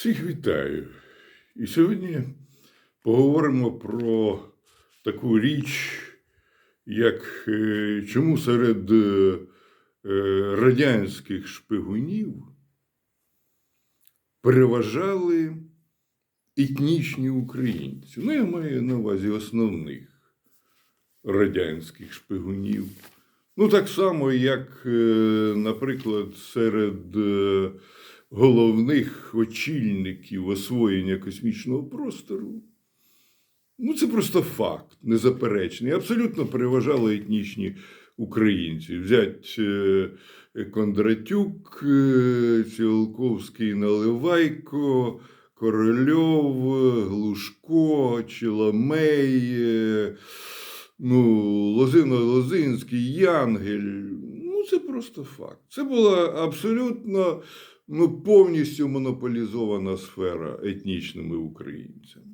Всіх вітаю. І сьогодні поговоримо про таку річ, як е, чому серед е, е, радянських шпигунів переважали етнічні українці. Ну, я маю на увазі основних радянських шпигунів. Ну, так само, як, наприклад, серед головних очільників освоєння космічного простору. Ну, це просто факт незаперечний. Абсолютно переважали етнічні українці. Взять е, Кондратюк, е, Ціолковський Наливайко, Корольов, Глушко, Чіламей, е, ну, Лозино Лозинський, Янгель. Ну, це просто факт. Це була абсолютно ну, повністю монополізована сфера етнічними українцями.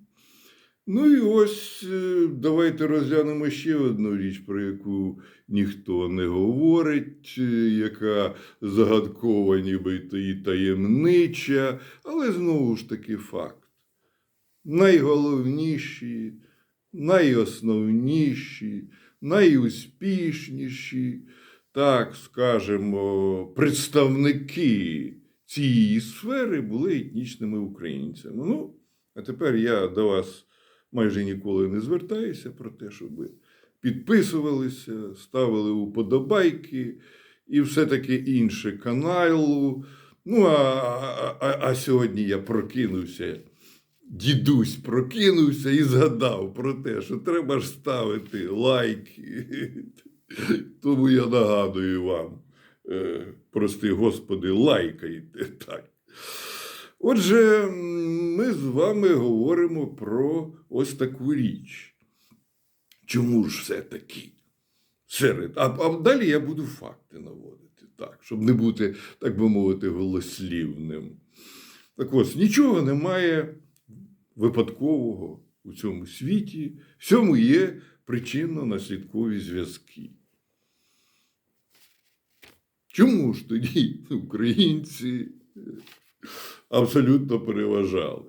Ну і ось е, давайте розглянемо ще одну річ, про яку ніхто не говорить, е, яка загадкова, нібито і таємнича, але знову ж таки факт. Найголовніші, найосновніші, найуспішніші, так скажемо, представники цієї сфери були етнічними українцями. Ну, а тепер я до вас майже ніколи не звертаюся про те, щоб підписувалися, ставили уподобайки і все таке інше каналу. Ну, а, а, а сьогодні я прокинувся. Дідусь прокинувся і згадав про те, що треба ж ставити лайки. Тому я нагадую вам, прости Господи, лайкайте так. Отже, ми з вами говоримо про ось таку річ. Чому ж все-таки? Серед. А, а далі я буду факти наводити, так, щоб не бути, так би мовити, голослівним. Так ось, нічого немає випадкового у цьому світі. Всьому є причинно-наслідкові зв'язки. Чому ж тоді українці е, абсолютно переважали?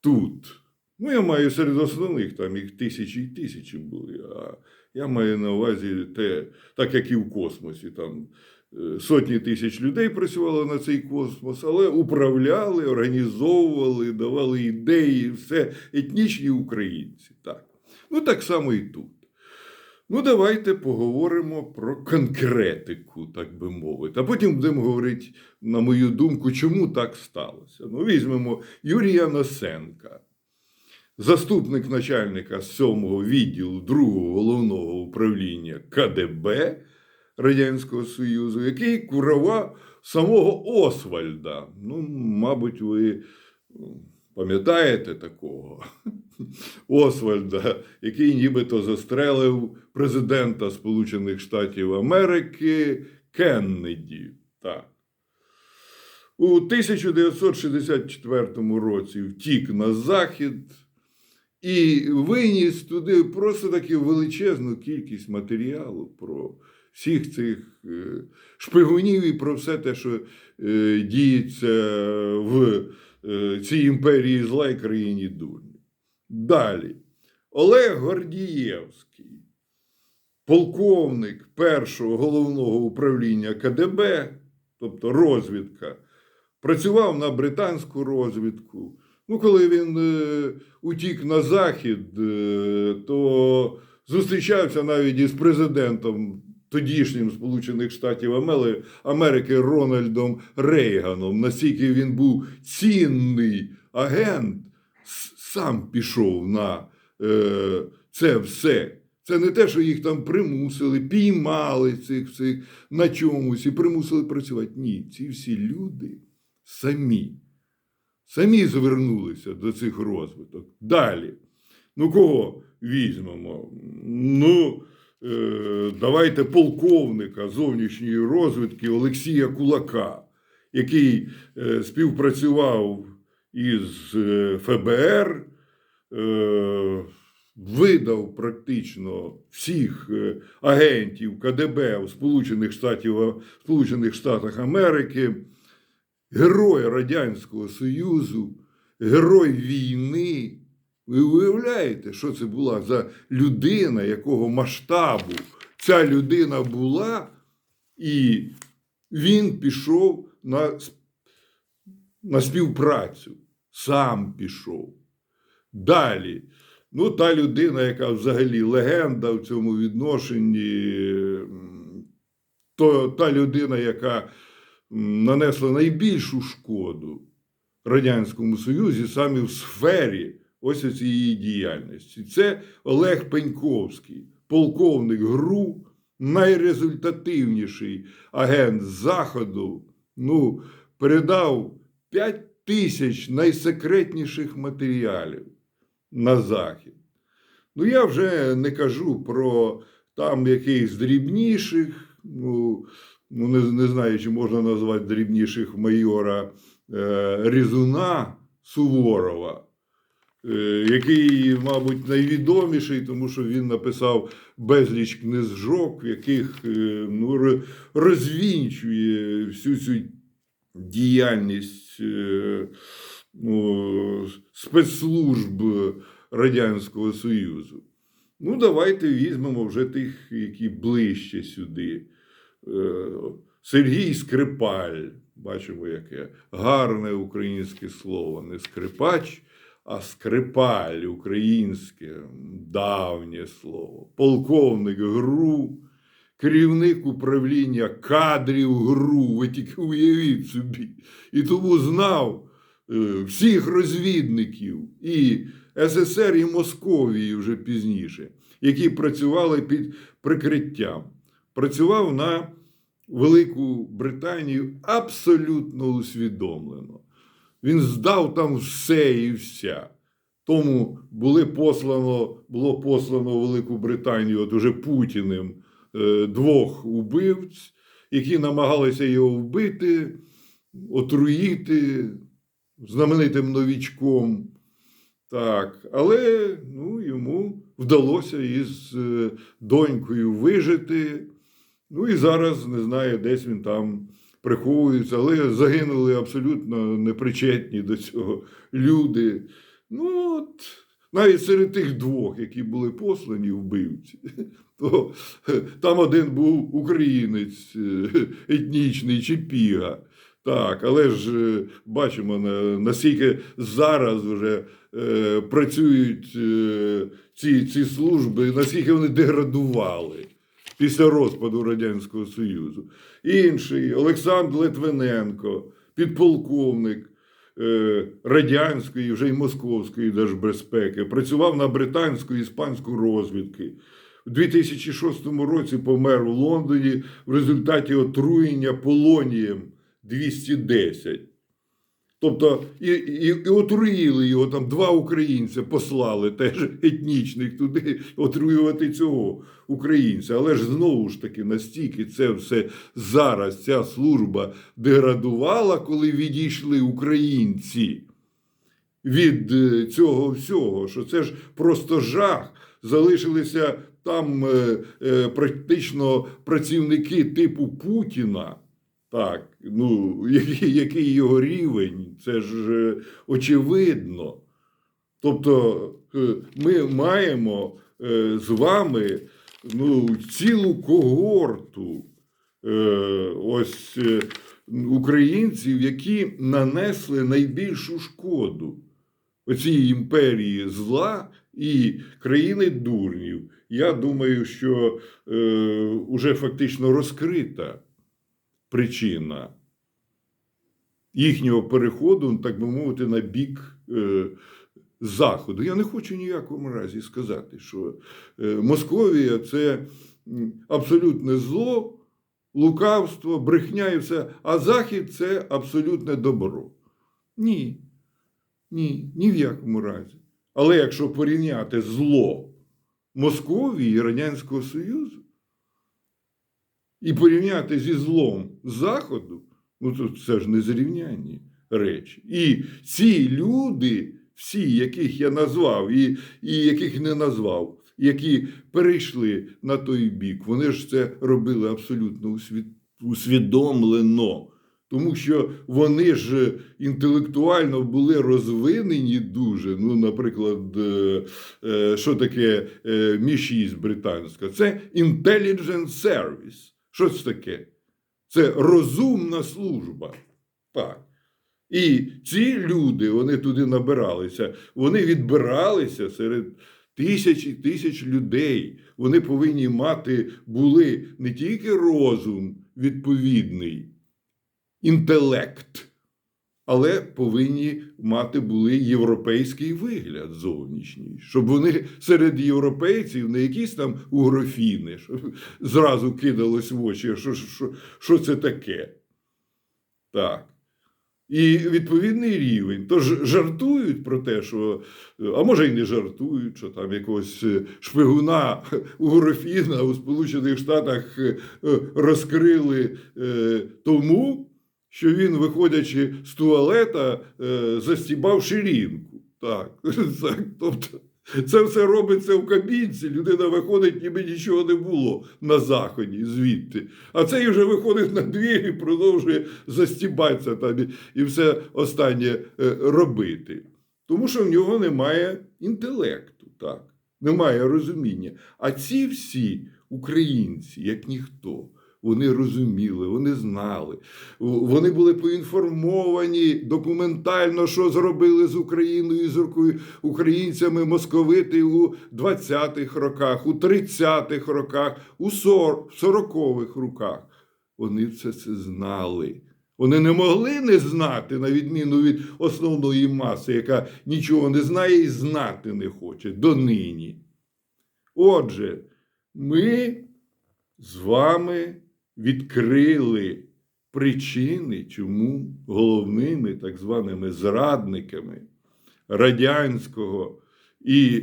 Тут. Ну, я маю серед основних, там їх тисячі і тисячі були. А я маю на увазі те, так як і в космосі. Там е, сотні тисяч людей працювало на цей космос, але управляли, організовували, давали ідеї, все етнічні українці. Так. Ну, так само і тут. Ну, давайте поговоримо про конкретику, так би мовити. А потім будемо говорити, на мою думку, чому так сталося. Ну, візьмемо Юрія Носенка, заступник начальника 7-го відділу 2-го головного управління КДБ Радянського Союзу, який курував самого Освальда. Ну, мабуть, ви пам'ятаєте такого Освальда, який нібито застрелив президента Сполучених Штатів Америки Кеннеді. Так. У 1964 році втік на захід і виніс туди просто таки величезну кількість матеріалу про всіх цих е, шпигунів і про все те, що е, діється в цій імперії зла і країні дурні. Далі. Олег Гордієвський, полковник першого головного управління КДБ, тобто розвідка, працював на британську розвідку. Ну, коли він е, утік на захід, е, то зустрічався навіть із президентом тодішнім Сполучених Штатів Америки Рональдом Рейганом. Настільки він був цінний агент, сам пішов на е, це все. Це не те, що їх там примусили, піймали цих всіх на чомусь і примусили працювати. Ні, ці всі люди самі самі звернулися до цих розвиток. Далі. Ну, кого візьмемо? Ну, давайте полковника зовнішньої розвідки Олексія Кулака, який е, співпрацював із е, ФБР, е, видав практично всіх е, агентів КДБ у Сполучених, Штатів, Сполучених Штатах Америки герой Радянського Союзу, герой війни. Ви уявляєте, що це була за людина, якого масштабу ця людина була, і він пішов на, на співпрацю, сам пішов. Далі. Ну, та людина, яка взагалі легенда в цьому відношенні, то та людина, яка нанесла найбільшу шкоду Радянському Союзі саме в сфері ось цієї діяльності. Це Олег Пеньковський, полковник ГРУ, найрезультативніший агент Заходу. Ну, передав 5 тисяч найсекретніших матеріалів на Захід. Ну, я вже не кажу про там якихось дрібніших, ну, ну не, не знаю, чи можна назвати дрібніших майора е, Різуна Суворова, який, мабуть, найвідоміший, тому що він написав безліч книжок, в яких е, ну, розвінчує всю цю діяльність е, ну, спецслужб Радянського Союзу. Ну, давайте візьмемо вже тих, які ближче сюди. Е, Сергій Скрипаль, бачимо, яке гарне українське слово, не скрипач, а скрипаль українське, давнє слово, полковник ГРУ, керівник управління кадрів ГРУ, ви тільки уявіть собі. І тому знав е, всіх розвідників і СССР, і Московії вже пізніше, які працювали під прикриттям. Працював на Велику Британію абсолютно усвідомлено. Він здав там все і вся. Тому були послано, було послано Велику Британію от уже Путіним е, двох убивць, які намагалися його вбити, отруїти знаменитим новічком. Так, але ну, йому вдалося із е, донькою вижити. Ну і зараз не знаю, десь він там приховується, але загинули абсолютно непричетні до цього люди. Ну, от, навіть серед тих двох, які були послані вбивці, то е, там один був українець е, етнічний чи піга. Так, але ж е, бачимо, на- наскільки зараз вже е, працюють е, ці, ці служби, наскільки вони деградували після розпаду Радянського Союзу. Інший Олександр Литвиненко, підполковник е, радянської, вже й московської держбезпеки, працював на британську і іспанську розвідки. У 2006 році помер у Лондоні в результаті отруєння полонієм 210. Тобто і, і, і отруїли його там два українця послали теж етнічних туди отруювати цього українця. Але ж знову ж таки настільки це все зараз ця служба деградувала, коли відійшли українці від е, цього всього, що це ж просто жах. Залишилися там е, е, практично працівники типу Путіна. Так, ну, який, його рівень, це ж е, очевидно. Тобто е, ми маємо е, з вами ну, цілу когорту ось українців, які нанесли найбільшу шкоду оцій імперії зла і країни дурнів. Я думаю, що е, уже фактично розкрита причина їхнього переходу, так би мовити, на бік е, Заходу. Я не хочу ніякому разі сказати, що е, Московія це абсолютне зло, лукавство, брехня і все, а Захід це абсолютне добро. Ні. Ні, ні в якому разі. Але якщо порівняти зло Московії і Радянського Союзу, і порівняти зі злом Заходу, ну то це ж незрівнянні речі. І ці люди, всі, яких я назвав, і, і яких не назвав, які перейшли на той бік, вони ж це робили абсолютно усвідомлено. Тому що вони ж інтелектуально були розвинені дуже. Ну, наприклад, е, е, що таке е, Мі-6 британська? Це Intelligence Service. Що це таке? Це розумна служба. Так. І ці люди, вони туди набиралися, вони відбиралися серед тисяч і тисяч людей. Вони повинні мати були не тільки розум відповідний, інтелект, але повинні мати були європейський вигляд зовнішній, щоб вони серед європейців не якісь там угрофіни, щоб зразу кидалось в очі, що, що, що це таке. Так. І відповідний рівень. Тож жартують про те, що, а може й не жартують, що там якогось е, шпигуна Угрофіна у Сполучених Штатах е, розкрили е, тому, що він, виходячи з туалета, е, застібав ширинку. Так, так, тобто. Це все робиться в кабінці. Людина виходить, ніби нічого не було на заході звідти. А цей вже виходить на двір і продовжує застібатися там і, і все останнє е, робити. Тому що в нього немає інтелекту, так, немає розуміння. А ці всі українці, як ніхто, вони розуміли, вони знали, вони були поінформовані документально, що зробили з Україною з українцями московити у 20-х роках, у 30-х роках, у 40-х роках. Вони все це знали. Вони не могли не знати, на відміну від основної маси, яка нічого не знає і знати не хоче донині. Отже, ми з вами відкрили причини, чому головними так званими зрадниками радянського і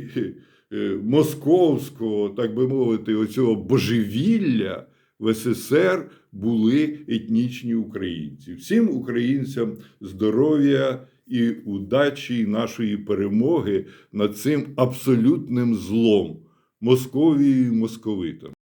е, московського, так би мовити, оцього божевілля в СССР були етнічні українці. Всім українцям здоров'я і удачі і нашої перемоги над цим абсолютним злом Московією і московитом.